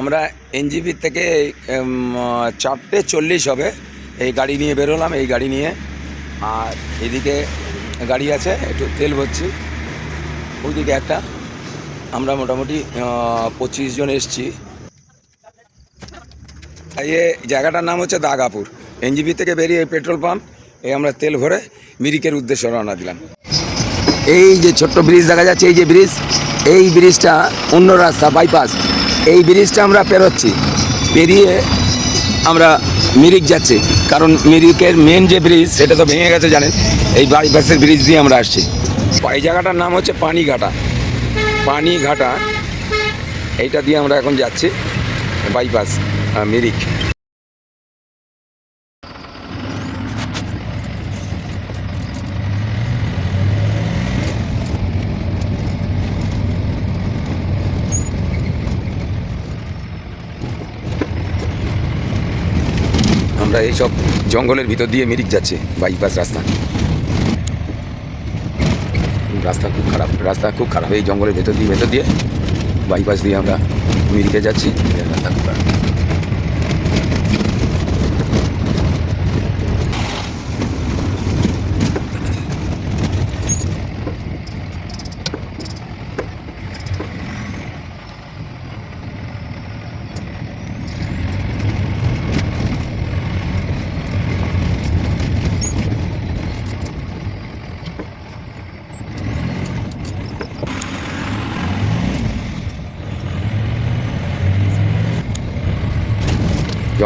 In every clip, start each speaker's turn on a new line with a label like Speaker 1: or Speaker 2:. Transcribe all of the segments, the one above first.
Speaker 1: আমরা এনজিপির থেকে চারটে চল্লিশ হবে। এই গাড়ি নিয়ে বেরোলাম, এই গাড়ি নিয়ে। আর এদিকে গাড়ি আছে, একটু তেল ভরছি। ওইদিকে একটা। আমরা মোটামুটি পঁচিশ জন এসছি। এই জায়গাটার নাম হচ্ছে দাগাপুর। এনজিপি থেকে বেরিয়ে পেট্রোল পাম্প, এই আমরা তেল ভরে মিরিকের উদ্দেশ্যে রওনা দিলাম। এই যে ছোট্ট ব্রিজ দেখা যাচ্ছে, এই যে ব্রিজ, এই ব্রিজটা অন্য রাস্তা, বাইপাস। এই ব্রিজটা আমরা পেরোচ্ছি। পেরিয়ে আমরা মিরিক যাচ্ছি। কারণ মিরিকের মেন যে ব্রিজ সেটা তো ভেঙে গেছে, জানেন? এই বাইপাসের ব্রিজ দিয়ে আমরা আসছি। এই জায়গাটার নাম হচ্ছে পানিঘাটা। পানিঘাটা, এইটা দিয়ে আমরা এখন যাচ্ছি বাইপাস মিরিক। আমরা এইসব জঙ্গলের ভিতর দিয়ে মিরিক যাচ্ছে, বাইপাস রাস্তা। রাস্তা খুব খারাপ, রাস্তা খুব খারাপ। এই জঙ্গলের ভেতর দিয়ে ভেতর দিয়ে, বাইপাস দিয়ে আমরা মিরিকে যাচ্ছি। রাস্তা খুব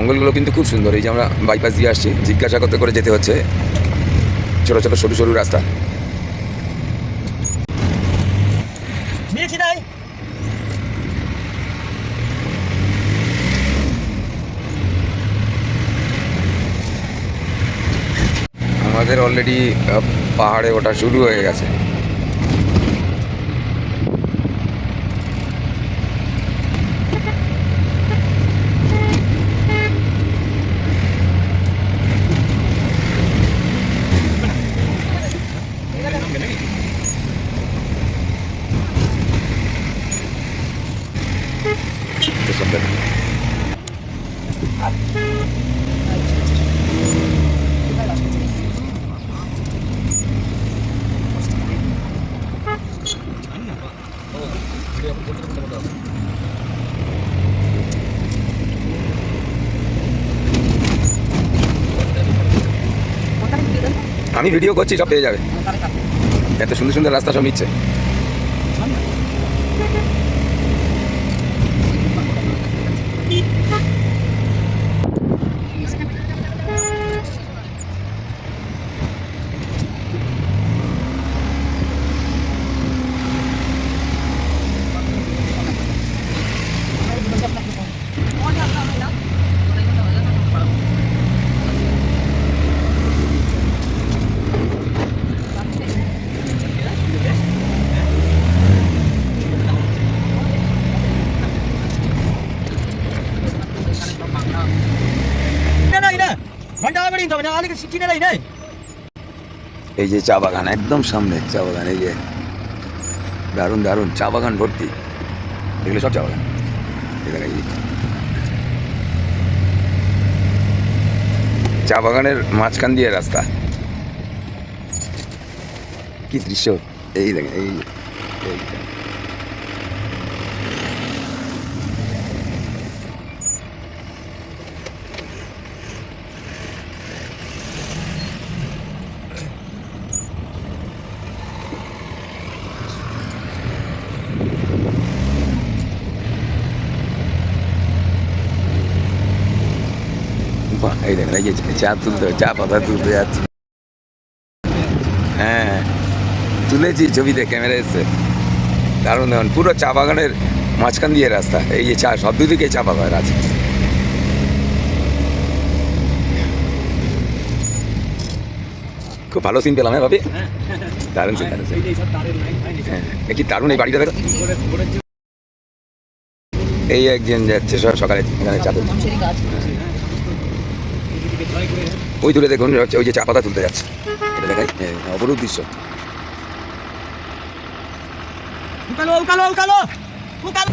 Speaker 1: জঙ্গলগুলো কিন্তু খুব সুন্দর। এই যে আমরা বাইপাস দিয়ে আসছি জিজ্ঞাসা করতে করে যেতে হচ্ছে। ছোটো ছোটো সরু সরু রাস্তা। আমাদের অলরেডি পাহাড়ে ওঠা শুরু হয়ে গেছে। সুন্দর। আমি ভিডিও করছি সব পেয়ে যাবে এত সুন্দর সুন্দর রাস্তা সব নিচ্ছে
Speaker 2: নাই না না আলে সিটি নাই নাই
Speaker 1: এই যে চা বাগান, একদম সামনে চা বাগান, এই যে। দারুণ দারুণ, চা বাগান ভর্তি। এগুলো সব চা বাগান। যে। চা বাগানের মাঝখান দিয়ে রাস্তা। কি দৃশ্য। এই দেখেন, এই এই দেখেন, এই যে চা তুলতে চা পাতা তুলতে যাচ্ছে। হ্যাঁ তুলেছি, ছবিতে ক্যামেরা এসছে। দারুণ দারুণ, পুরো চা বাগানের মাঝখান দিয়ে রাস্তা। এই যে চা, সব দুদিকে চা বাগান আছে। খুব ভালো সিন পেলাম হ্যাঁ ভাবি? দারুণ সিন দারুণ। হ্যাঁ কি দারুণ এই বাড়িটা দেখো? এই একজন যাচ্ছে সব সকালে এখানে চা তুলতে। ওই দূরে দেখুন ওই যে চা পাতা তুলতে যাচ্ছে। এটা দেখাই হ্যাঁ, দৃশ্য।
Speaker 2: কালো কালো কালো উকালো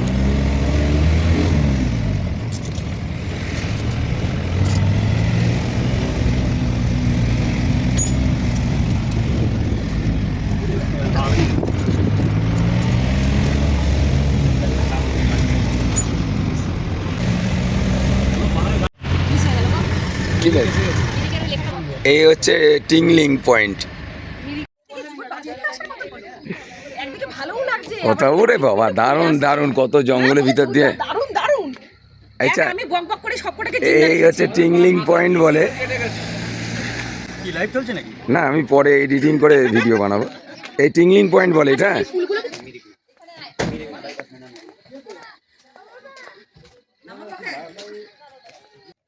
Speaker 1: ঠিক আছে এই হচ্ছে টিংলিং পয়েন্ট।
Speaker 3: একদিকে ভালোও
Speaker 1: কথা ওরে বাবা দারুণ দারুণ কত জঙ্গলের ভিতর দিয়ে।
Speaker 3: দারুণ দারুণ।
Speaker 1: আচ্ছা এই হচ্ছে টিংলিং পয়েন্ট বলে।
Speaker 2: কি লাইভ চলছে নাকি?
Speaker 1: না আমি পরে এডিটিং করে ভিডিও বানাবো। এই টিংলিং পয়েন্ট বলে এটা?
Speaker 3: ফুলগুলো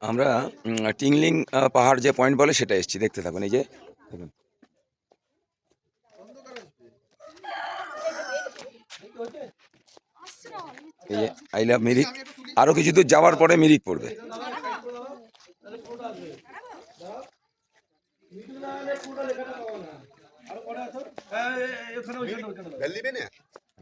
Speaker 1: আমরা টিংলিং পাহাড় যে পয়েন্ট বলে সেটা এসেছি। দেখতে থাকুন, এই যে, দেখুন। আই লাভ মিরিক আরও কিছু দূর যাওয়ার পরে মিরিক পড়বে।
Speaker 4: दिल्ली में ना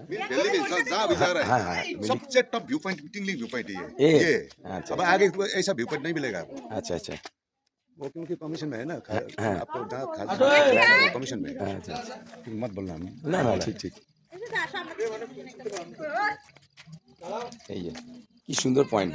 Speaker 4: दिल्ली में जहाँ जहाँ भी जा रहा
Speaker 1: हाँ,
Speaker 4: है
Speaker 1: हाँ,
Speaker 4: सबसे top view point Tingling view point ये
Speaker 1: ये?
Speaker 4: ये
Speaker 1: अच्छा।
Speaker 4: अब आगे तो ऐसा व्यू पॉइंट नहीं मिलेगा आपको
Speaker 1: আচ্ছা আচ্ছা
Speaker 4: वो क्योंकि परमिशन में है ना
Speaker 1: हाँ।
Speaker 4: आपको जहाँ खा परमिशन में है
Speaker 1: আচ্ছা আচ্ছা
Speaker 4: मत बोलना
Speaker 1: না না ঠিক ঠিক এই যে কি সুন্দর পয়েন্ট